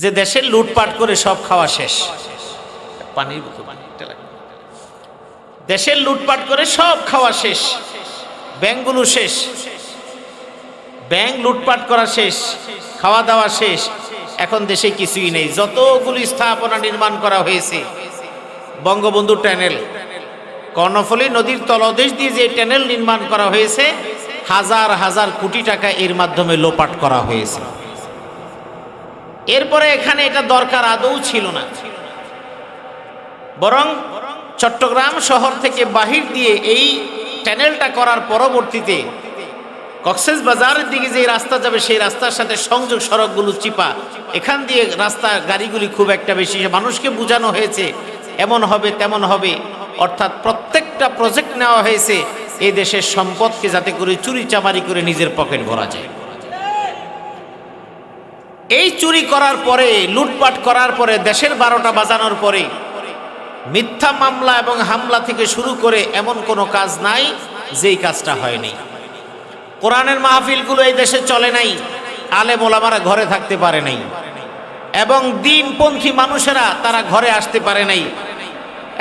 যে দেশের লুটপাট করে সব খাওয়া শেষ। পানির বোতল, দেশের লুটপাট করে সব খাওয়া শেষ। ব্যাংকগুলো শেষ। ব্যাংক লুটপাট করা শেষ। খাওয়া দাওয়া শেষ। এখন দেশে কিছুই নেই। যতগুলি স্থাপনা নির্মাণ করা হয়েছে বঙ্গবন্ধু ট্যানেল কর্ণফুলী নদীর তলদেশ দিয়ে যে ট্যানেল নির্মাণ করা হয়েছে হাজার হাজার কোটি টাকা এর মাধ্যমে লোপাট করা হয়েছে। এরপরে এখানে এটা দরকার আদৌ ছিল না। বরং চট্টগ্রাম শহর থেকে বাহির দিয়ে এই ট্যানেলটা করার পরবর্তীতে কক্সেস বাজারের দিকে যে রাস্তা যাবে, সেই রাস্তার সাথে সংযোগ সড়কগুলো চিপা। এখান দিয়ে রাস্তা গাড়িগুলি খুব একটা বেশি, মানুষকে বোঝানো হয়েছে, এমন হবে, তেমন হবে। অর্থাৎ প্রত্যেকটা প্রজেক্ট নেওয়া হয়েছে এই দেশের সম্পদকে যাতে করে চুরি চামারি করে নিজের পকেট ভরা যায়। এই চুরি করার পরে, লুটপাট করার পরে, দেশের বারোটা বাজানোর পরে, মিথ্যা মামলা এবং হামলা থেকে শুরু করে এমন কোনো কাজ নাই যেই কাজটা হয়নি। কোরআনের মাহফিলগুলো এই দেশে চলে নাই আলে মোলামারা ঘরে থাকতে পারে নাই, এবং দিনপন্থী মানুষেরা তারা ঘরে আসতে পারে নাই,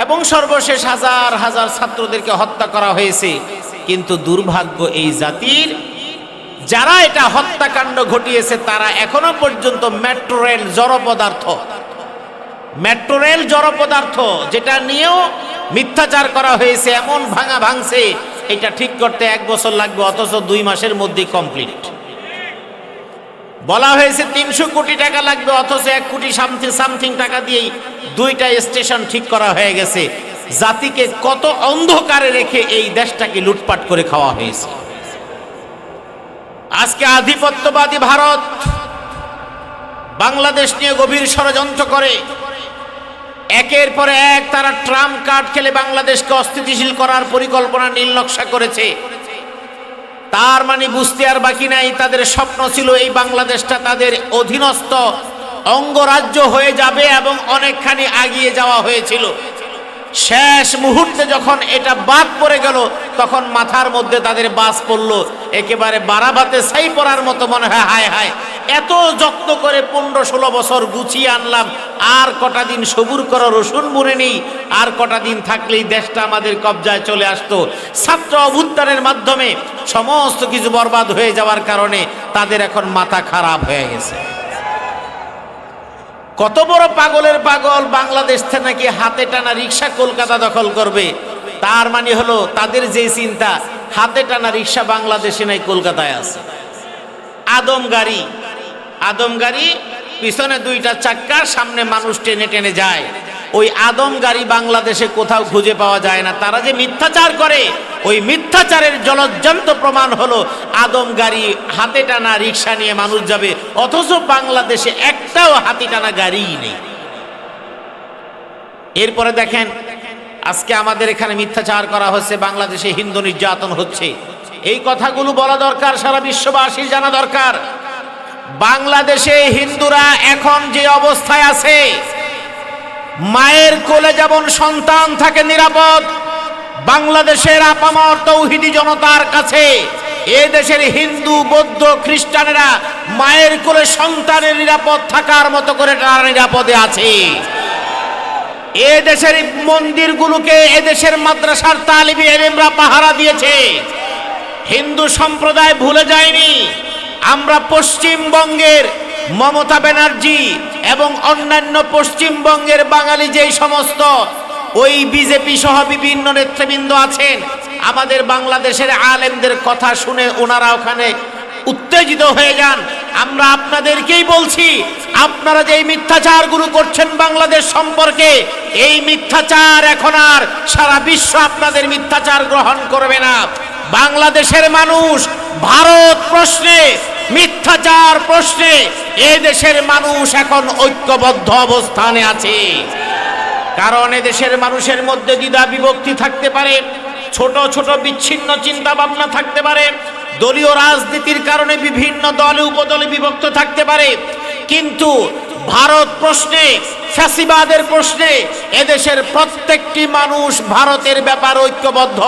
এবং সর্বশেষ হাজার হাজার ছাত্রদেরকে হত্যা করা হয়েছে, কিন্তু দুর্ভাগ্য এই জাতির যারা এটা হত্যাকাণ্ড ঘটিয়েছে, তারা এখনও পর্যন্ত মেট্রো রেল জড় পদার্থ। মেট্রো রেল জড় পদার্থ, যেটা নিয়েও মিথ্যাচার করা হয়েছে, এমন ভাঙা ভাঙছে, এটা ঠিক করতে এক বছর লাগবে, অথচ দুই মাসের মধ্যে কমপ্লিট বলা হয়েছে তিনশো কোটি টাকা লাগবে, অথচ এক কোটি সামথিং সামথিং টাকা দিয়েই দুইটা স্টেশন ঠিক করা হয়ে গেছে। জাতিকে কত অন্ধকারে রেখে এই দেশটাকে লুটপাট করে খাওয়া হয়েছে। আজকে আধিপত্যবাদী ভারত বাংলাদেশ নিয়ে গভীর ষড়যন্ত্র করে। একের পর এক তারা ট্রাম্প কার্ড খেলে বাংলাদেশকে অস্থিতিশীল করার পরিকল্পনা নীল নকশা করেছে। তার মানে বুঝতে আর বাকি নাই, তাদের স্বপ্ন ছিল এই বাংলাদেশটা তাদের অধীনস্থ অঙ্গরাজ্য হয়ে যাবে এবং অনেকখানি আগিয়ে যাওয়া হয়েছিল। শেষ মুহূর্তে যখন এটা বাদ পড়ে গেল, তখন মাথার মধ্যে তাদের বাস পড়ল। একেবারে বারাবাতে সাই পড়ার মতো মনে হয়, হায় হায়। এত যত্ন করে পনেরো ষোলো বছর গুছিয়ে আনলাম, আর কটা দিন সবুর করো রসুন মুড়ে নেই, আর কটা দিন থাকলেই দেশটা আমাদের কবজায় চলে আসতো। ছাত্র অভ্যুত্থানের মাধ্যমে সমস্ত কিছু বরবাদ হয়ে যাওয়ার কারণে তাদের এখন মাথা খারাপ হয়ে গেছে। কত বড় পাগলের পাগল বাংলাদেশ থেকে নাকি হাতে টানা রিক্সা কলকাতা দখল করবে? তার মানে হলো তাদের যে চিন্তা, হাতে টানা রিক্সা বাংলাদেশে নাই, কলকাতায় আছে। আদম গাড়ি আদম গাড়ি, পিছনে দুইটা চাক্কা, সামনে মানুষ টেনে টেনে যায়। ওই আদম গাড়ি বাংলাদেশে কোথাও খুঁজে পাওয়া যায় না। তারা যে মিথ্যাচার করে, ওই মিথ্যাচারের জলজ্জান্ত প্রমাণ হলো আদম গাড়ি হাতে টানা রিক্সা নিয়ে মানুষ যাবে, অথচ বাংলাদেশে একটাও হাতি টানা গাড়িই নেই। এরপরে দেখেন, আজকে আমাদের এখানে মিথ্যাচার করা হচ্ছে, বাংলাদেশে হিন্দু নির্যাতন হচ্ছে। এই কথাগুলো বলা দরকার, সারা বিশ্ববাসীর জানা দরকার। বাংলাদেশে হিন্দুরা এখন যে অবস্থায় আছে মায়ের কোলে যেমন সন্তান থাকে নিরাপদ, বাংলাদেশের আপামর তৌহিদি জনতার কাছে, এ দেশের হিন্দু, বৌদ্ধ, খ্রিস্টানেরা মায়ের কোলে সন্তানের নিরাপদ থাকার মতো করে তারা নিরাপদে আছে। এ দেশের মন্দিরগুলোকে এদেশের মাদ্রাসার তালিবি এলিমরা পাহারা দিয়েছে। হিন্দু সম্প্রদায় ভুলে যায়নি। আমরা পশ্চিমবঙ্গের মমতা ব্যানার্জি এবং অন্যান্য পশ্চিমবঙ্গের বাঙালি যেই সমস্ত, ওই বিজেপি সহ বিভিন্ন নেতৃবৃন্দ আছেন, আমাদের বাংলাদেশের আলেমদের কথা শুনে ওনারা ওখানে উত্তেজিত হয়ে যান। আমরা আপনাদেরকেই বলছি, আপনারা যে মিথ্যাচারগুলো করছেন বাংলাদেশ সম্পর্কে, এই মিথ্যাচার এখন আর সারা বিশ্ব আপনাদের মিথ্যাচার গ্রহণ করবে না। বাংলাদেশের মানুষ ভারত প্রশ্নে মিথ্যাচার প্রশ্নে এ দেশের মানুষ এখন ঐক্যবদ্ধ অবস্থানে আছে। কারণ দেশের মানুষের মধ্যে দ্বিধা বিভক্তি থাকতে পারে, ছোট ছোট, বিচ্ছিন্ন চিন্তা ভাবনা থাকতে পারে, দলীয় রাজনীতির কারণে বিভিন্ন দলে, উপদলে বিভক্ত থাকতে পারে। কিন্তু ভারত প্রশ্নে, ফ্যাসিবাদের প্রশ্নে, এদেশের প্রত্যেকটি মানুষ ভারতের ব্যাপার ঐক্যবদ্ধ।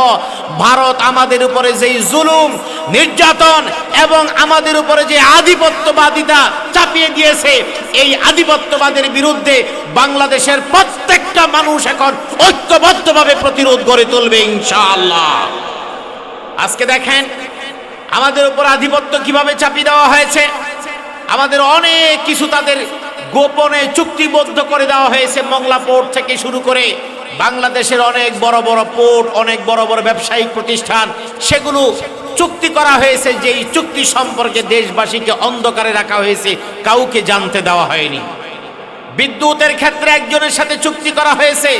ভারত আমাদের উপরে যেই জুলুম, নির্যাতন এবং আমাদের উপরে যে আধিপত্যবাদিতা চাপিয়ে দিয়েছে, এই আধিপত্যবাদের বিরুদ্ধে বাংলাদেশের প্রত্যেকটা মানুষ এখন ঐক্যবদ্ধভাবে প্রতিরোধ গড়ে তুলবে ইনশাআল্লাহ। আজকে দেখেন, আমাদের উপর আধিপত্য কীভাবে চাপিয়ে দেওয়া হয়েছে? আমাদের অনেক কিছু তাদের গোপনে চুক্তিবদ্ধ করে দেওয়া হয়েছে মংলা পোর্ট থেকে শুরু করে বাংলাদেশের অনেক বড় বড় পোর্ট, অনেক বড় বড় ব্যবসায়িক প্রতিষ্ঠান। সেগুলো চুক্তি করা হয়েছে যে এই চুক্তি সম্পর্কে দেশবাসীকে অন্ধকারে রাখা হয়েছে, কাউকে জানতে দেওয়া হয়নি। বিদ্যুতের ক্ষেত্রে একজনের সাথে চুক্তি করা হয়েছে,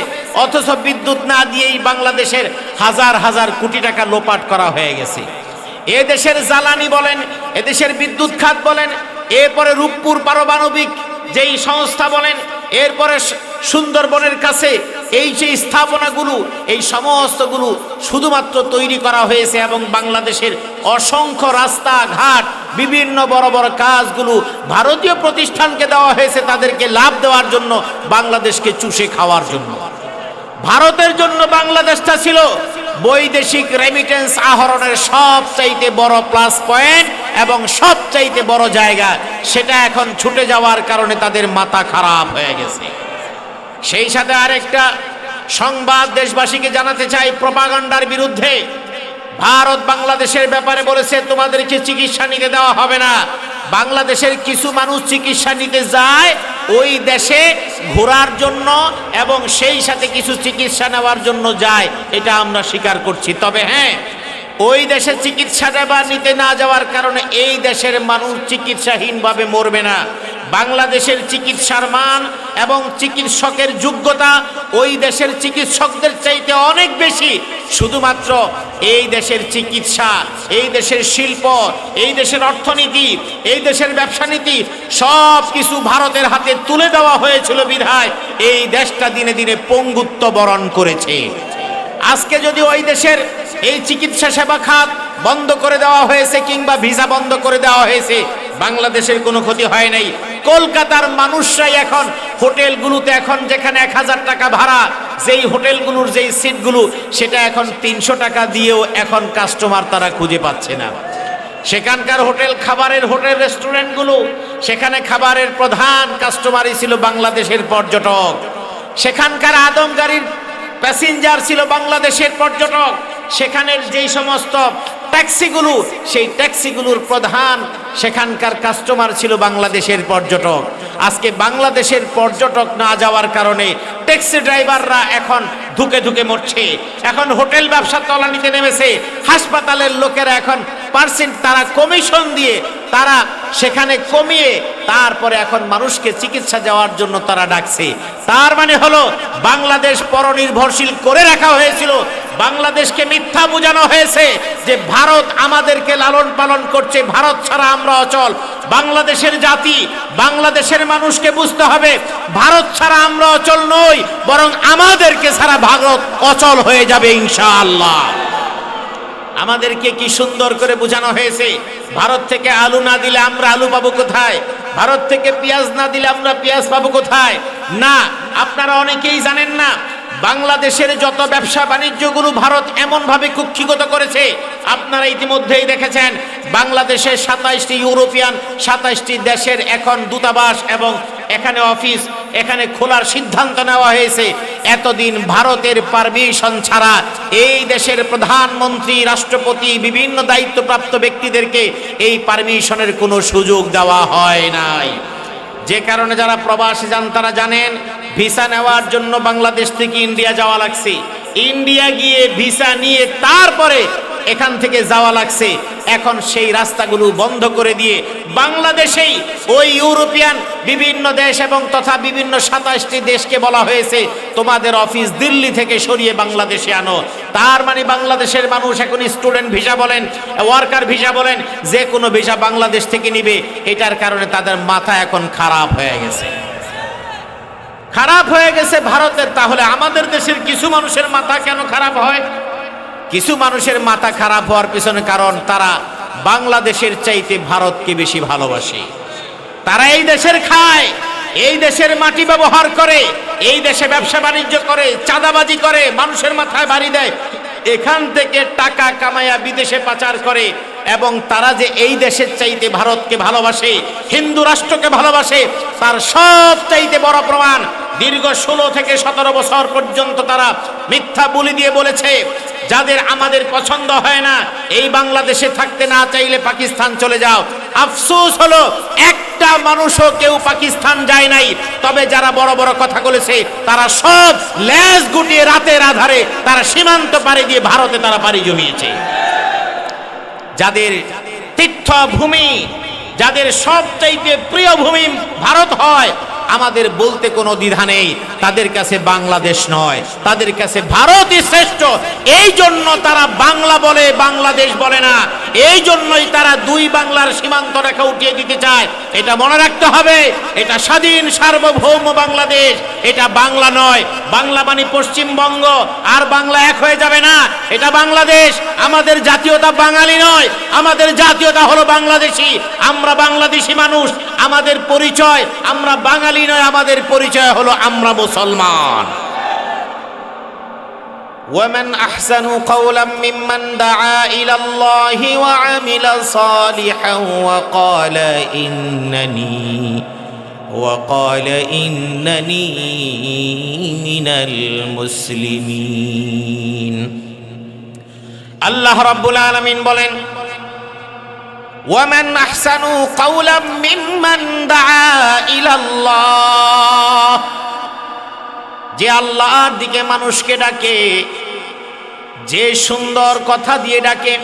অথচ বিদ্যুৎ না দিয়েই বাংলাদেশের হাজার হাজার কোটি টাকা লোপাট করা হয়ে গেছে। এ দেশের জ্বালানি বলেন এদেশের বিদ্যুৎ খাত বলেন, এরপরে রূপপুর পারমাণবিক যেই সংস্থা বলেন, এরপরে সুন্দরবনের কাছে এই যে স্থাপনাগুলো, এই সমস্তগুলো শুধুমাত্র তৈরি করা হয়েছে এবং বাংলাদেশের অসংখ্য রাস্তাঘাট, বিভিন্ন বড় বড় কাজগুলো ভারতীয় প্রতিষ্ঠানকে দেওয়া হয়েছে, তাদেরকে লাভ দেওয়ার জন্য, বাংলাদেশকে চুষে খাওয়ার জন্য। ভারতের জন্য বাংলাদেশটা ছিল বৈদেশিক রেমিটেন্স আহরণের সবচাইতে বড় প্লাস পয়েন্ট এবং সবচাইতে বড় জায়গা, সেটা এখন ছুটে যাওয়ার কারণে তাদের মাথা খারাপ হয়ে গেছে। সেই সাথে আরেকটা সংবাদ দেশবাসীকে জানাতে চাই, প্রপাগান্ডার বিরুদ্ধে। ভারত বাংলাদেশের ব্যাপারে বলেছে, তোমাদেরকে চিকিৎসা নিতে দেওয়া হবে না। বাংলাদেশের কিছু মানুষ চিকিৎসা নিতে যায়, ওই দেশে ঘোরার জন্য এবং সেই সাথে কিছু চিকিৎসা নেওয়ার জন্য যায়। এটা আমরা স্বীকার করছি। তবে হ্যাঁ ওই দেশে চিকিৎসা দেবা নিতে না যাওয়ার কারণে এই দেশের মানুষ চিকিৎসাহীনভাবে মরবে না। বাংলাদেশের চিকিৎসার মান এবং চিকিৎসকের যোগ্যতা ওই দেশের চিকিৎসকদের চাইতে অনেক বেশি। শুধুমাত্র এই দেশের চিকিৎসা, এই দেশের শিল্প, এই দেশের অর্থনীতি, এই দেশের ব্যবসা নীতি সব কিছু ভারতের হাতে তুলে দেওয়া হয়েছিল বিধায় এই দেশটা দিনে দিনে পঙ্গুত্ব বরণ করেছে। আজকে যদি ওই দেশের এই চিকিৎসা সেবা খাত বন্ধ করে দেওয়া হয়েছে কিংবা ভিসা বন্ধ করে দেওয়া হয়েছে। বাংলাদেশের কোনো ক্ষতি হয় নাই। কলকাতার মানুষরাই এখন হোটেলগুলোতে এখন যেখানে এক হাজার টাকা ভাড়া, যেই হোটেলগুলোর যেই সিটগুলো, সেটা এখন তিনশো টাকা দিয়েও এখন কাস্টমার তারা খুঁজে পাচ্ছে না। সেখানকার হোটেল খাবারের হোটেল রেস্টুরেন্টগুলো, সেখানে খাবারের প্রধান কাস্টমারই ছিল বাংলাদেশের পর্যটক। সেখানকার আদমগাড়ির প্যাসেঞ্জার ছিল বাংলাদেশের পর্যটক। সেখানের যেই সমস্ত ট্যাক্সিগুলো, সেই ট্যাক্সিগুলোর প্রধান সেখানকার কাস্টমার ছিল বাংলাদেশের পর্যটক। আজকে বাংলাদেশের পর্যটক না যাওয়ার কারণে ট্যাক্সি ড্রাইভাররা এখন ধুকে ধুকে মরছে। এখন হোটেল ব্যবসা তলানিতে নেমেছে। হাসপাতালের লোকেরা এখন পার্সেন্ট তারা কমিশন দিয়ে তারা সেখানে কমিয়ে তারপরে এখন মানুষকে চিকিৎসা যাওয়ার জন্য তারা ডাকছে। তার মানে হলো, বাংলাদেশ পরনির্ভরশীল করে রাখা হয়েছিল। বাংলাদেশকে মিথ্যা বোঝানো হয়েছে যে ভারত আমাদেরকে লালন পালন করছে, ভারত ছাড়া আমরা অচল। বাংলাদেশের জাতি, বাংলাদেশের মানুষকে বুঝতে হবে, ভারত ছাড়া আমরা অচল নই, বরং আমাদেরকে ছাড়া ভারত অচল হয়ে যাবে ইনশাআল্লাহ। আমাদেরকে কি সুন্দর করে বোঝানো হয়েছে? ভারত থেকে আলু না দিলে আমরা আলু পাবো কোথায়? ভারত থেকে পেঁয়াজ না দিলে আমরা পেঁয়াজ পাবো কোথায়? না, আপনারা অনেকেই জানেন না, বাংলাদেশের যত ব্যবসা বাণিজ্যগুলো ভারত এমনভাবে কুক্ষিগত করেছে, আপনারা ইতিমধ্যেই দেখেছেন, বাংলাদেশের সাতাইশটি ইউরোপিয়ান, সাতাইশটি দেশের এখন দূতাবাস এবং এখানে অফিস এখানে খোলার সিদ্ধান্ত নেওয়া হয়েছে। এতদিন ভারতের পারমিশন ছাড়া এই দেশের প্রধানমন্ত্রী, রাষ্ট্রপতি, বিভিন্ন দায়িত্বপ্রাপ্ত ব্যক্তিদেরকে এই পারমিশনের কোনো সুযোগ দেওয়া হয় নাই। যে কারণে যারা প্রবাসী যান, তারা জানেন ভিসা নেওয়ার জন্য বাংলাদেশ থেকে ইন্ডিয়া যাওয়া লাগছে। ইন্ডিয়া গিয়ে ভিসা নিয়ে তারপরে এখান থেকে যাওয়া লাগছে। এখন সেই রাস্তাগুলো বন্ধ করে দিয়ে বাংলাদেশেই ওই ইউরোপিয়ান বিভিন্ন দেশ এবং তথা বিভিন্ন সাতাশটি দেশকে বলা হয়েছে, তোমাদের অফিস দিল্লি থেকে সরিয়ে বাংলাদেশে আনো। তার মানে বাংলাদেশের মানুষ এখন স্টুডেন্ট ভিসা বলেন, ওয়ার্কার ভিসা বলেন, যে কোনো ভিসা বাংলাদেশ থেকে নিবে। এটার কারণে তাদের মাথা এখন খারাপ হয়ে গেছে। খারাপ হয়ে গেছে ভারতের, তাহলে আমাদের দেশের কিছু মানুষের মাথা কেন খারাপ হয়? কিছু মানুষের মাথা খারাপ হওয়ার পিছনে কারণ তারা বাংলাদেশের চাইতে ভারতকে বেশি ভালোবাসে। তারা এই দেশের খায়, এই দেশের মাটি ব্যবহার করে, এই দেশে ব্যবসা বাণিজ্য করে, চাঁদাবাজি করে, মানুষের মাথায় বাড়ি দেয়। এখান থেকে টাকা কামায়া বিদেশে পাচার করে এবং তারা যে এই দেশের চাইতে ভারতকে ভালোবাসে, হিন্দু রাষ্ট্রকে ভালোবাসে, তার সব চাইতে বড় প্রমাণ দীর্ঘ ষোলো থেকে সতেরো বছর পর্যন্ত তারা মিথ্যা বলি দিয়ে বলেছে, যাদের আমাদের পছন্দ হয় না, এই বাংলাদেশে থাকতে না চাইলে পাকিস্তান চলে যাও। আফসোস হলো, একটা মানুষও কেউ পাকিস্তান যায় নাই। তবে যারা বড় বড় কথা বলেছে, তারা সব লেজ গুটিয়ে রাতের আধারে তারা সীমান্ত পাড়ি দিয়ে ভারতে তারা পাড়ি জমিয়েছে। যাদের তীর্থভূমি, যাদের সবচাইতে প্রিয় ভূমি ভারত হয় আমাদের বলতে কোনো দ্বিধা নেই। তাদের কাছে বাংলাদেশ নয়। তাদের কাছে ভারতই শ্রেষ্ঠ। এই জন্য তারা বাংলা বলে, বাংলাদেশ বলে না। এই জন্যই তারা দুই বাংলার সীমান্ত রেখা উঠিয়ে দিতে চায়। এটা মনে রাখতে হবে। এটা স্বাধীন, সার্বভৌম বাংলাদেশ। এটা বাংলা নয়। বাংলা মানে পশ্চিমবঙ্গ। আর বাংলা এক হয়ে যাবে না। এটা বাংলাদেশ। আমাদের জাতীয়তা বাঙালি নয়। আমাদের জাতীয়তা হলো বাংলাদেশি। আমরা বাংলাদেশি মানুষ। আমাদের পরিচয় আমরা বাঙালি নয় আমাদের পরিচয় হলো আমরা মুসলমান ومن أحسن قولا ممن دعا إلى الله وعمل صالحا وقال إنني وقال إنني من المسلمين আল্লাহ রাব্বুল আলামিন বলেন ওয়ামান আহসানু কাওলাম মিম্মান ইলাল্লাহ যে আল্লাহর দিকে মানুষকে ডাকে, যে সুন্দর কথা দিয়ে ডাকে,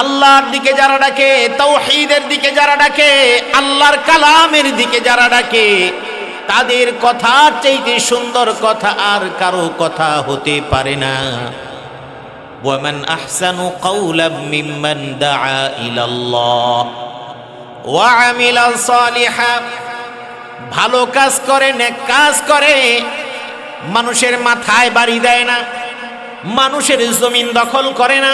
আল্লাহর দিকে যারা ডাকে, তৌহিদের দিকে যারা ডাকে, আল্লাহর কালামের দিকে যারা ডাকে, তাদের কথার চাইতে সুন্দর কথা আর কারও কথা হতে পারে না। ومن أحسن قولا ممن دعا إلى الله وعمل صالحا ভালো কাজ করে নেক কাজ করে মানুষের মাথায় বাড়ি দেয় না মানুষের জমিন দখল করে না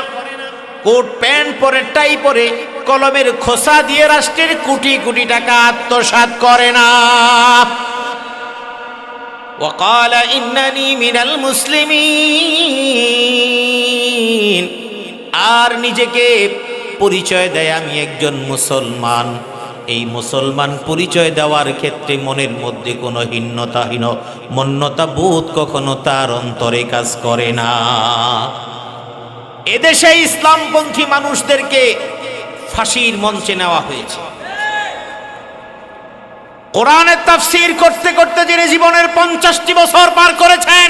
কোট প্যান্ট পরে টাই পরে কলমের খোসা দিয়ে রাষ্ট্রের কোটি কোটি টাকা আত্মসাৎ করে না وقال إنني من المسلمين আর নিজেকে পরিচয় দেয়, আমি একজন মুসলমান। এই মুসলমান পরিচয় দেওয়ার ক্ষেত্রে মনের মধ্যে কোনো হীনতাহীন মন্যতা বোধ কখনো তার অন্তরে কাজ করে না। এদেশে ইসলামপন্থী মানুষদেরকে ফাঁসির মঞ্চে নেওয়া হয়েছে। কোরআনের তাফসির করতে করতে যিনি জীবনের পঞ্চাশটি বছর পার করেছেন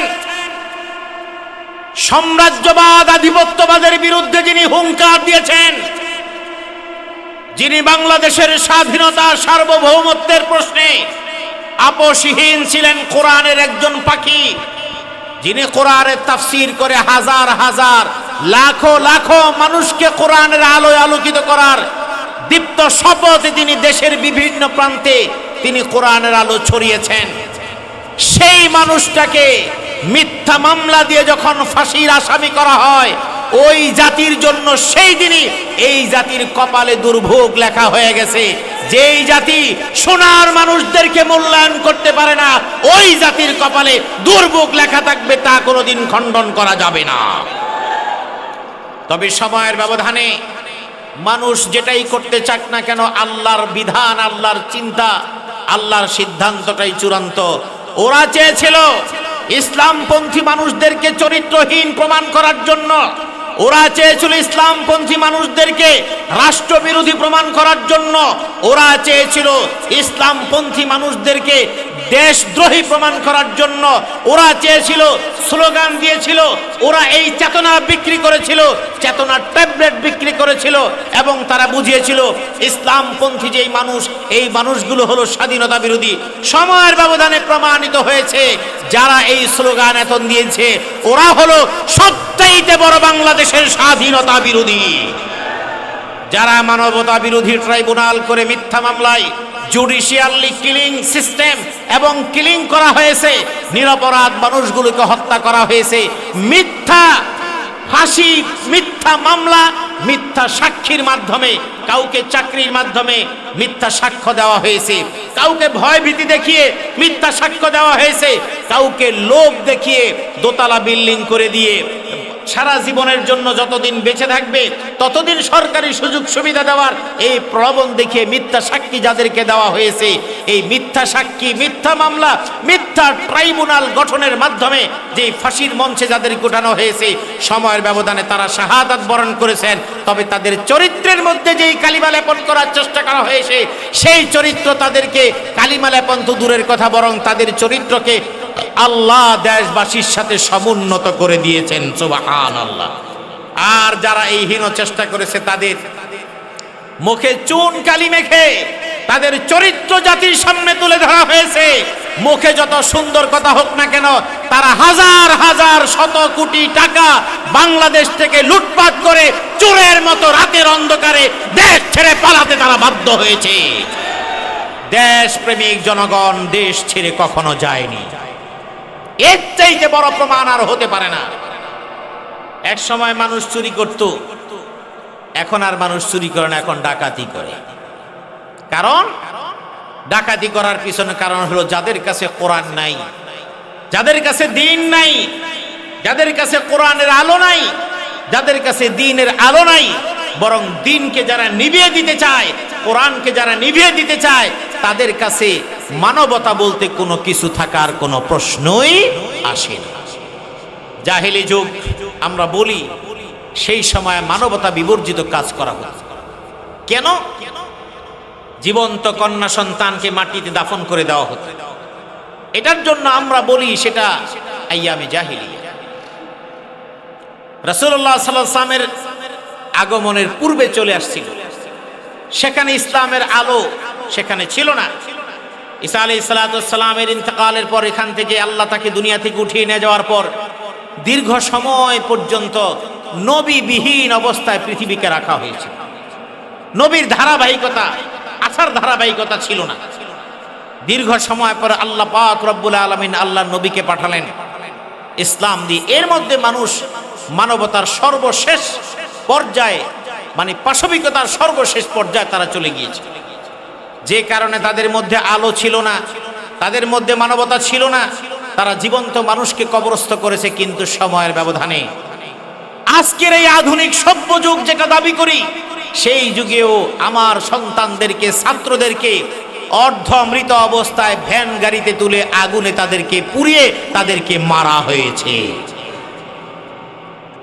সাম্রাজ্যবাদ, আধিপত্যবাদের বিরুদ্ধে যিনি হুঙ্কার দিয়েছেন, যিনি বাংলাদেশের স্বাধীনতা, সার্বভৌমত্বের প্রশ্নে আপসহীন ছিলেন কোরআনের একজন পাখি, যিনি কোরআনের তাফসির করে হাজার হাজার, লাখো লাখো মানুষকে কোরআনের আলোয় আলোকিত করার দীপ্ত শপথে তিনি দেশের বিভিন্ন প্রান্তে তিনি কোরআনের আলো ছড়িয়েছেন। সেই মানুষটাকে মিথ্যা মামলা দিয়ে যখন ফাঁসির আসামি করা হয়, ওই জাতির জন্য সেই দিনই এই জাতির কপালে দুর্ভোগ লেখা হয়ে গেছে। যেই জাতি সোনার মানুষদেরকে মূল্যায়ন করতে পারে না, ওই জাতির কপালে দুর্ভোগ লেখা থাকবে, তা কোনোদিন খণ্ডন করা যাবে না। তবে সময়ের ব্যবধানে মানুষ যেটাই করতে চাক না কেন, আল্লাহর বিধান, আল্লাহর চিন্তা, আল্লাহর সিদ্ধান্তটাই চূড়ান্ত। ওরা চেয়েছিল ইসলামপন্থী মানুষদেরকে চরিত্রহীন প্রমাণ করার জন্য ওরা চেয়েছিল ইসলামপন্থী মানুষদেরকে রাষ্ট্রবিরোধী প্রমাণ করার জন্য। ওরা চেয়েছিল ইসলামপন্থী মানুষদেরকে দেশদ্রোহী প্রমাণ করার জন্য ওরা চেয়েছিল, স্লোগান দিয়েছিল, ওরা এই চেতনা বিক্রি করেছিল, চেতনার ট্যাবলেট বিক্রি করেছিল এবং তারা বুঝিয়েছিল, ইসলামপন্থী যেই মানুষ, এই মানুষগুলো হলো স্বাধীনতা বিরোধী। সময়ের ব্যবধানে প্রমাণিত হয়েছে, যারা এই স্লোগান এতন দিয়েছে, ওরা হলো সবচাইতে বড় বাংলাদেশের স্বাধীনতা বিরোধী। যারা মানবতা বিরোধী ট্রাইব্যুনাল করে মিথ্যা মামলায় জুডিশিয়ালি কিলিং সিস্টেম এবং কিলিং করা হয়েছে, নিরপরাধ মানুষগুলোকে হত্যা করা হয়েছে। মিথ্যা ফাঁসি, মিথ্যা মামলা, মিথ্যা সাক্ষীর মাধ্যমে, কাউকে চাকরির মাধ্যমে মিথ্যা সাক্ষ্য দেওয়া হয়েছে। কাউকে ভয় ভীতি দেখিয়ে মিথ্যা সাক্ষ্য দেওয়া হয়েছে। কাউকে লোভ দেখিয়ে দোতলা বিল্ডিং করে দিয়ে সারা জীবনের জন্য যতদিন বেঁচে থাকবে, ততদিন সরকারি সুযোগ সুবিধা দেওয়ার এই প্রলোভন দেখিয়ে মিথ্যা সাক্ষী যাদেরকে দেওয়া হয়েছে, এই মিথ্যা সাক্ষী, মিথ্যা মামলা, মিথ্যা ট্রাইব্যুনাল গঠনের মাধ্যমে যে ফাঁসির মঞ্চে যাদেরকে ওঠানো হয়েছে, সময়ের ব্যবধানে তারা শাহাদাত বরণ করেছেন। তবে তাদের চরিত্রের মধ্যে যেই কালিমা লেপন করার চেষ্টা করা হয়েছে, সেই চরিত্র তাদেরকে কালিমা লেপন তো দূরের কথা, বরং তাদের চরিত্রকে আল্লাহ দেশবাসীর সাথে সমুন্নত করে দিয়েছেন সুবাহান আল্লাহ আর যারা এই হীন চেষ্টা করেছে, তাদের মুখে চুন কালি মেখে তাদের চরিত্র জাতির সামনে তুলে ধরা হয়েছে। মুখে যত সুন্দর কথা হোক না কেন, তারা হাজার হাজার, শত কোটি টাকা বাংলাদেশ থেকে লুটপাট করে চোরের মতো রাতের অন্ধকারে দেশ ছেড়ে পালাতে তারা বাধ্য হয়েছে। দেশ প্রেমিক জনগণ দেশ ছেড়ে কখনো যায়নি। এর চাইতে বড় প্রমাণ আর হতে পারে না। এক সময় মানুষ চুরি করত। এখন আর মানুষ চুরি করে না, এখন ডাকাতি করে। কারণ? ডাকাতি করার পিছনে কারণ হলো যাদের কাছে কোরআন নাই, যাদের কাছে দিন নাই, যাদের কাছে কোরআনের আলো নাই, যাদের কাছে দিনের আলো নাই বরং দিনকে যারা নিভিয়ে দিতে চায়, কোরআনকে যারা নিভিয়ে দিতে চায়, তাদের কাছে মানবতা বলতে কোনো কিছু থাকার কোনো প্রশ্নই আসে না। জাহেলি যুগ, আমরা বলি, সেই সময় মানবতা বিবর্জিত কাজ করা হতো। কেন? জীবন্ত কন্যা সন্তানকে মাটিতে দাফন করে দেওয়া হতো। এটার জন্য আমরা বলি সেটা আইয়ামে জাহিলি রসুল্লাহ সাল্লামের আগমনের পূর্বে চলে আসছিল। সেখানে ইসলামের আলো সেখানে ছিল না। ঈসা আলি সালাতামের ইন্তকালের পর এখান থেকে আল্লাহ তাকে দুনিয়া থেকে উঠিয়ে নিয়ে যাওয়ার পর দীর্ঘ সময় পর্যন্ত নবীবিহীন অবস্থায় পৃথিবীকে রাখা হয়েছে। নবীর ধারাবাহিকতা আসার ধারাবাহিকতা ছিল না। দীর্ঘ সময় পরে আল্লাহ পাক রব্বুল আলমিন আল্লাহ নবীকে পাঠালেন। ইসলাম দিয়ে এর মধ্যে মানুষ মানবতার সর্বশেষ পর্যায়ে মানে পাশবিকতার সর্বশেষ পর্যায়ে তারা চলে গিয়েছে। যে কারণে তাদের মধ্যে আলো ছিল না, তাদের মধ্যে মানবতা ছিল না, তারা জীবন্ত মানুষকে কবরস্থ করেছে কিন্তু সময়ের ব্যবধানে। আজকের এই আধুনিক সভ্য যুগ যেটা দাবি করি, সেই যুগেও আমার সন্তানদেরকে, ছাত্রদেরকে অর্ধ মৃত অবস্থায় ভ্যান গাড়িতে তুলে আগুনে তাদেরকে পুড়িয়ে তাদেরকে মারা হয়েছে।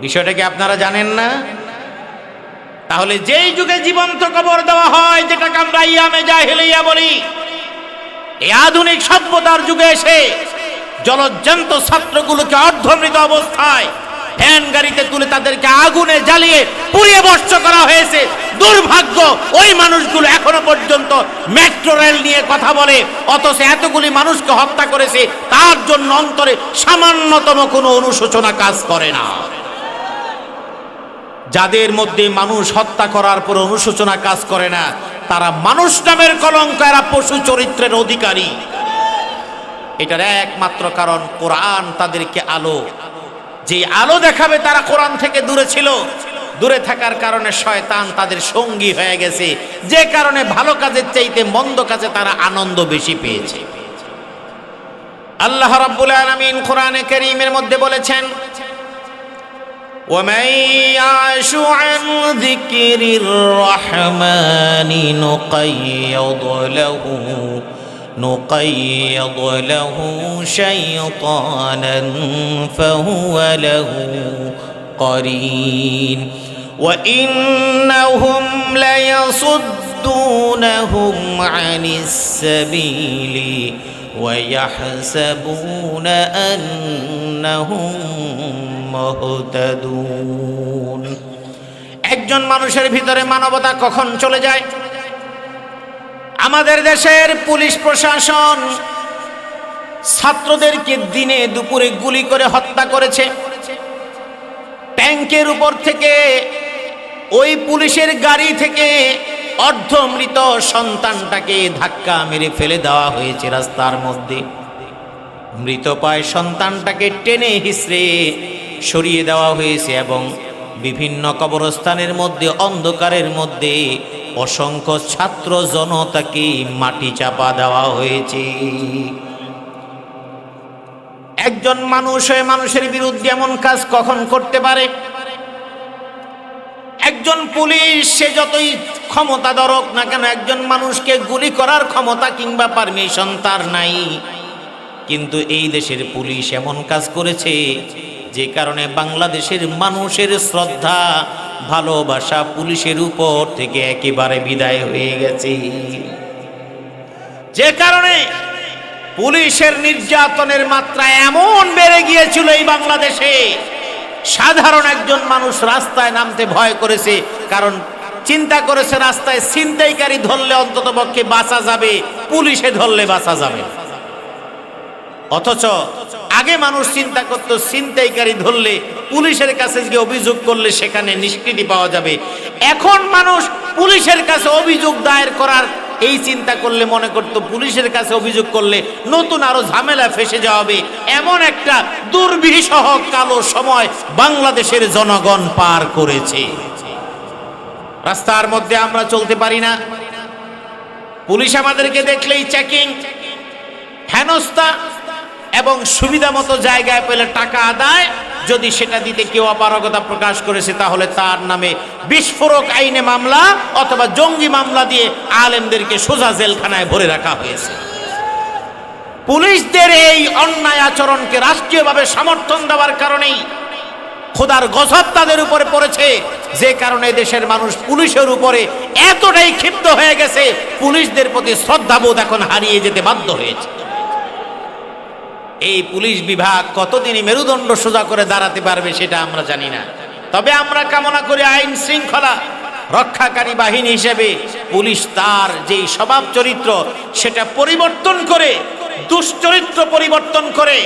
বিষয়টা কি আপনারা জানেন না? তাহলে যেই যুগে জীবন্ত কবর দেওয়া হয়, যেটাকে আমরা ইয়ামে জাহেলিয়া বলি, এই আধুনিক সভ্যতার যুগে এসে জলজ্জান্ত ছাত্রগুলোকে অর্ধমৃত অবস্থায় ভ্যান গাড়িতে তুলে তাদেরকে আগুনে জ্বালিয়ে পুড়িয়ে বর্ষ করা হয়েছে। দুর্ভাগ্য, ওই মানুষগুলো এখনও পর্যন্ত মেট্রো রেল নিয়ে কথা বলে, অথচ এতগুলি মানুষকে হত্যা করেছে, তার জন্য অন্তরে সামান্যতম কোনো অনুশোচনা কাজ করে না। যাদের মধ্যে মানুষ হত্যা করার পর অনুশোচনা কাজ করে না, তারা মানুষ নামের কলঙ্ক, এরা পশু চরিত্রের অধিকারী। এটার একমাত্র কারণ কোরআন তাদেরকে আলো। যে আলো দেখাবে তারা কোরআন থেকে দূরে ছিল। দূরে থাকার কারণে শয়তান তাদের সঙ্গী হয়ে গেছে। যে কারণে ভালো কাজের চাইতে মন্দ কাজে তারা আনন্দ বেশি পেয়েছে। আল্লাহ রাব্বুল আলামিন কোরআনে কারীমের মধ্যে বলেছেন ومن يعش عن ذكر الرحمن نقيض له نقيض له شيطانا فهو له قرين. وإنهم ليصدونهم عن السبيل ويحسبون أنهم একজন মানুষের ভিতরে মানবতা কখন চলে যায়? আমাদের দেশের পুলিশ প্রশাসন ছাত্রদেরকে দিনে দুপুরে গুলি করে হত্যা করেছে। ট্যাঙ্কের উপর থেকে ওই পুলিশের গাড়ি থেকে অর্ধমৃত সন্তানটাকে ধাক্কা মেরে ফেলে দেওয়া হয়েছে রাস্তার মধ্যে। মৃত পায় সন্তানটাকে টেনে হিসড়ে সরিয়ে দেওয়া হয়েছে এবং বিভিন্ন কবরস্থানের মধ্যে, অন্ধকারের মধ্যে অসংখ্য ছাত্র জনতাকে মাটি চাপা দেওয়া হয়েছে। একজন মানুষ হয়ে মানুষের বিরুদ্ধে এমন কাজ কখন করতে পারে? একজন পুলিশ, সে যতই ক্ষমতা ধরক না কেন, একজন মানুষকে গুলি করার ক্ষমতা কিংবা পারমিশন তার নাই। কিন্তু এই দেশের পুলিশ এমন কাজ করেছে যে কারণে বাংলাদেশের মানুষের শ্রদ্ধা, ভালোবাসা পুলিশের উপর থেকে একেবারে বিদায় হয়ে গেছে। যে কারণে পুলিশের নির্যাতনের মাত্রা এমন বেড়ে গিয়েছিল এই বাংলাদেশে, সাধারণ একজন মানুষ রাস্তায় নামতে ভয় করেছে, কারণ চিন্তা করেছে রাস্তায় ছিনতাইকারী ধরলে অন্তত পক্ষে বাঁচা যাবে, পুলিশে ধরলে বাঁচা যাবে। অথচ আগে মানুষ চিন্তা করতো, ছিনতাইকারী ধরলে, পুলিশের কাছে গিয়ে অভিযোগ করলে সেখানে নিষ্কৃতি পাওয়া যাবে। এখন মানুষ পুলিশের কাছে অভিযোগ দায়ের করার এই চিন্তা করলে মনে করতো, পুলিশের কাছে অভিযোগ করলে নতুন আরও ঝামেলা ফেসে যাবে। এমন একটা দুর্বিষহ কালো সময় বাংলাদেশের জনগণ পার করেছে। রাস্তার মধ্যে আমরা চলতে পারি না। পুলিশ আমাদেরকে দেখলেই চেকিং হেনস্থা এবং সুবিধা মতো জায়গায় পেলে টাকা আদায়। যদি সেটা দিতে কেউ অপারগতা প্রকাশ করেছে, তাহলে তার নামে বিস্ফোরক আইনে মামলা অথবা জঙ্গি মামলা দিয়ে আলেমদেরকে সোজা জেলখানায় ভরে রাখা হয়েছে। পুলিশদের এই অন্যায় আচরণকে রাষ্ট্রীয়ভাবে সমর্থন দেওয়ার কারণেই খোদার গজব তাদের উপরে পড়েছে। যে কারণে দেশের মানুষ পুলিশের উপরে এতটাই ক্ষিপ্ত হয়ে গেছে, পুলিশদের প্রতি শ্রদ্ধাবোধ এখন হারিয়ে যেতে বাধ্য হয়েছে। এই পুলিশ বিভাগ কতদিনই মেরুদণ্ড সোজা করে দাঁড়াতে পারবে সেটা আমরা জানি না। তবে আমরা কামনা করি আইন শৃঙ্খলা রক্ষাকারী বাহিনী হিসেবে পুলিশ তার যেই স্বভাব চরিত্র, সেটা পরিবর্তন করে, দুশ্চরিত্র পরিবর্তন করে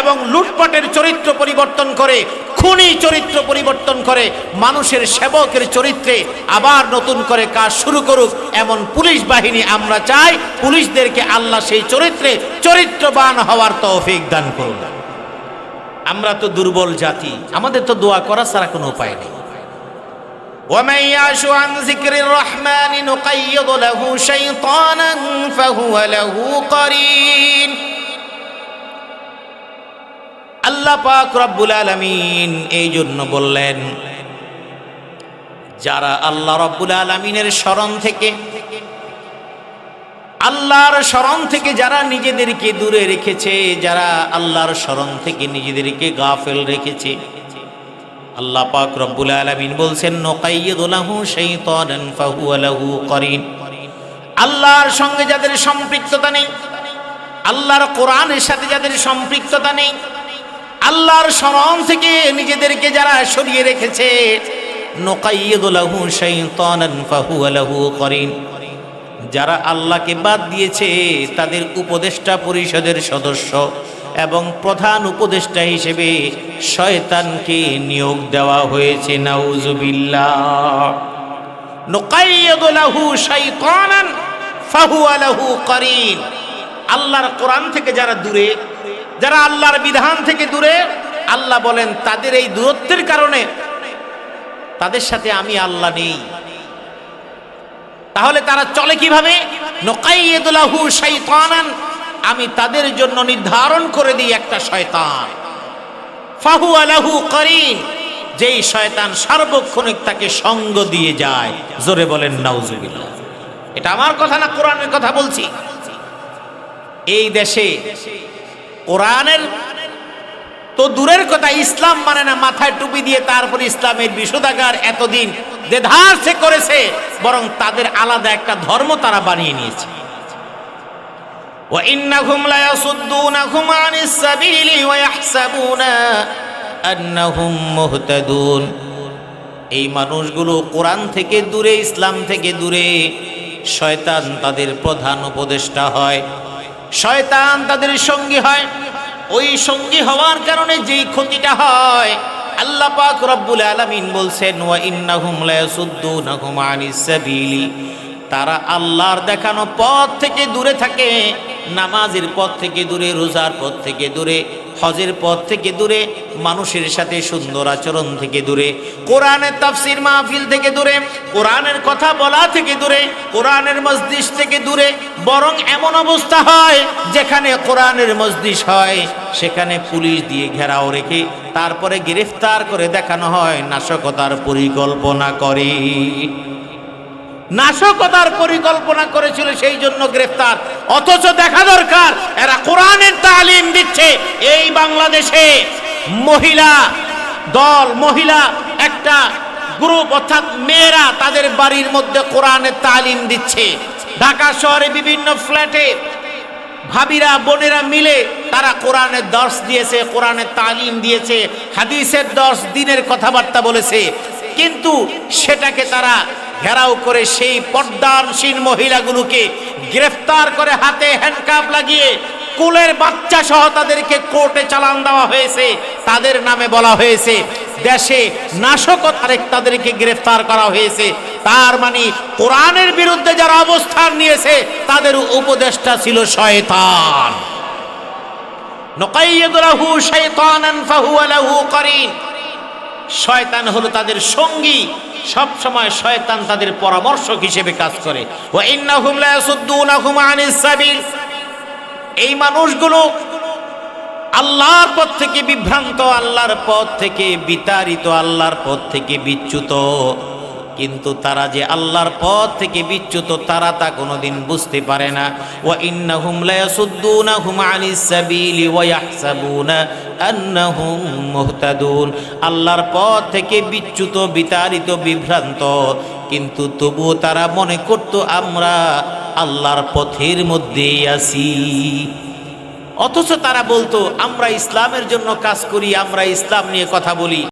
এবং লুটপাটের চরিত্র পরিবর্তন করে খুনি চরিত্র পরিবর্তন করে মানুষের সেবকের চরিত্রে আবার নতুন করে কাজ শুরু করুক এমন পুলিশ বাহিনী আমরা চাই পুলিশদেরকে আল্লাহ সেই চরিত্রে চরিত্রবান হওয়ার তৌফিক দান করুন আমরা তো দুর্বল জাতি আমাদের তো দোয়া করা ছাড়া কোনো উপায় নেই ومن يعش عن ذكر الرحمن نقيض له شيطانا فهو له قرين আল্লাহ পাক রব্বুল আলামিন এই জন্য বললেন, যারা আল্লাহ রব্বুল আলামিনের স্মরণ থেকে, আল্লাহর স্মরণ থেকে যারা নিজেদেরকে দূরে রেখেছে, যারা আল্লাহর স্মরণ থেকে নিজেদেরকে গাফেল রেখেছে, আল্লাহ পাক রব্বুল আলামিন বলছেন নকাইয়্যিদু লাহু শাইতানান ফাহুয়া লাহু করিন। আল্লাহর সঙ্গে যাদের সম্পৃক্ততা নেই, আল্লাহর কোরআনের সাথে যাদের সম্পৃক্ততা নেই আল্লাহর স্মরণ থেকে নিজেদেরকে যারা সরিয়ে রেখেছে যারা আল্লাহকে বাদ দিয়েছে, তাদের উপদেষ্টা পরিষদের সদস্য এবং প্রধান উপদেষ্টা হিসেবে শয়তানকে নিয়োগ দেওয়া হয়েছে। আল্লাহর কোরআন থেকে যারা দূরে যারা আল্লাহর বিধান থেকে দূরে, আল্লাহ বলেন, তাদের এই দূরত্বের কারণে তাদের সাথে আমি আল্লাহ নেই। তাহলে তারা চলে কীভাবে? আমি তাদের জন্য নির্ধারণ করে দিই একটা শয়তান। ফাহু আলাহু করিন, যেই শয়তান সার্বক্ষণিক তাকে সঙ্গ দিয়ে যায়। জোরে বলেন, নাউজুবিল্লাহ। এটা আমার কথা না কোরআনের কথা বলছি? এই দেশে কোরআনের তো দূরের কথা ইসলাম মানে না মাথায় টুপি দিয়ে তারপর ইসলামের বিশোধাগার এতদিন দেধার সে করেছে বরং তাদের আলাদা একটা ধর্ম তারা বানিয়ে নিয়েছে وإنهم ليصدونهم عن السبيل ويحسبون أنهم مهتدون এই মানুষগুলো কোরআন থেকে দূরে ইসলাম থেকে দূরে শয়তান তাদের প্রধান উপদেষ্টা হয় শয়তান তাদের সঙ্গী হয়। ওই সঙ্গী হওয়ার কারণে যেই ক্ষতিটা হয়, আল্লাহ পাক রব্বুল আলামিন বলছেন, ওয়া ইন্নাহুম লায়াসুদ্দুনাহুম আনিস সাবিলি। তারা আল্লাহর দেখানো পথ থেকে দূরে থাকে। নামাজের পথ থেকে দূরে, রোজার পথ থেকে দূরে, হজের পথ থেকে দূরে, মানুষের সাথে সুন্দর আচরণ থেকে দূরে, কোরআনের তাফসির মাহফিল থেকে দূরে, কোরআনের কথা বলা থেকে দূরে, কোরআনের মসজিদ থেকে দূরে, বরং এমন অবস্থা হয় যেখানে কোরআনের মসজিদ হয়, সেখানে পুলিশ দিয়ে ঘেরাও রেখে, তারপরে গ্রেফতার করে দেখানো হয়, নাশকতার পরিকল্পনা করে। নাশকতার পরিকল্পনা করেছিল সেই জন্য গ্রেফতার। অথচ দেখা দরকার, এরা কোরআনের তালিম দিচ্ছে। এই বাংলাদেশে মহিলা দল, মহিলা একটা গ্রুপ, অর্থাৎ মেয়েরা তাদের বাড়ির মধ্যে কোরআনের তালিম দিচ্ছে। ঢাকা শহরে বিভিন্ন ফ্ল্যাটে ভাবিরা, বোনেরা মিলে তারা কোরআনের দর্শ দিয়েছে, কোরআনের তালিম দিয়েছে, হাদিসের দশ দিনের কথাবার্তা বলেছে। কিন্তু সেটাকে তারা ঘেরাও করে সেই পর্দানসীন মহিলাগুলোকে গ্রেফতার করে হাতে হ্যান্ডকাপ লাগিয়ে কুলের বাচ্চা সহ তাদেরকে কোর্টে চালান দেওয়া হয়েছে। তাদের নামে বলা হয়েছে, দেশে নাশকতার তাদেরকে গ্রেফতার করা হয়েছে। তার মানে কোরআনের বিরুদ্ধে যারা অবস্থান নিয়েছে, তাদের উপদেষ্টা ছিল শয়তান। শয়তান হলো তাদের সঙ্গী। সব সময় শয়তান তাদের পরামর্শক হিসেবে কাজ করে। ও ইন্নাহুম লা ইয়াসুদ্দুনাহুম আনিস সাবিল। এই মানুষগুলো আল্লাহর পথ থেকে বিভ্রান্ত, আল্লাহর পথ থেকে বিতাড়িত, আল্লাহর পথ থেকে বিচ্যুত। কিন্তু তারা যে আল্লাহর পথ থেকে বিচ্যুত, তারা তা কোনোদিন বুঝতে পারে না। ওয়া ইন্নাহুম লা ইয়াসুদ্দুনাহুম আনিস সাবিলি ওয়া ইয়াহসাবুনা আন্নাহুম মুহতাদুন। আল্লাহর পথ থেকে বিচ্যুত, বিতাড়িত, বিভ্রান্ত। কিন্তু তবুও তারা মনে করত, আমরা আল্লাহর পথের মধ্যেই আছি। অথচ তারা বলতো, আমরা ইসলামের জন্য কাজ করি, আমরা ইসলাম নিয়ে কথা বলি।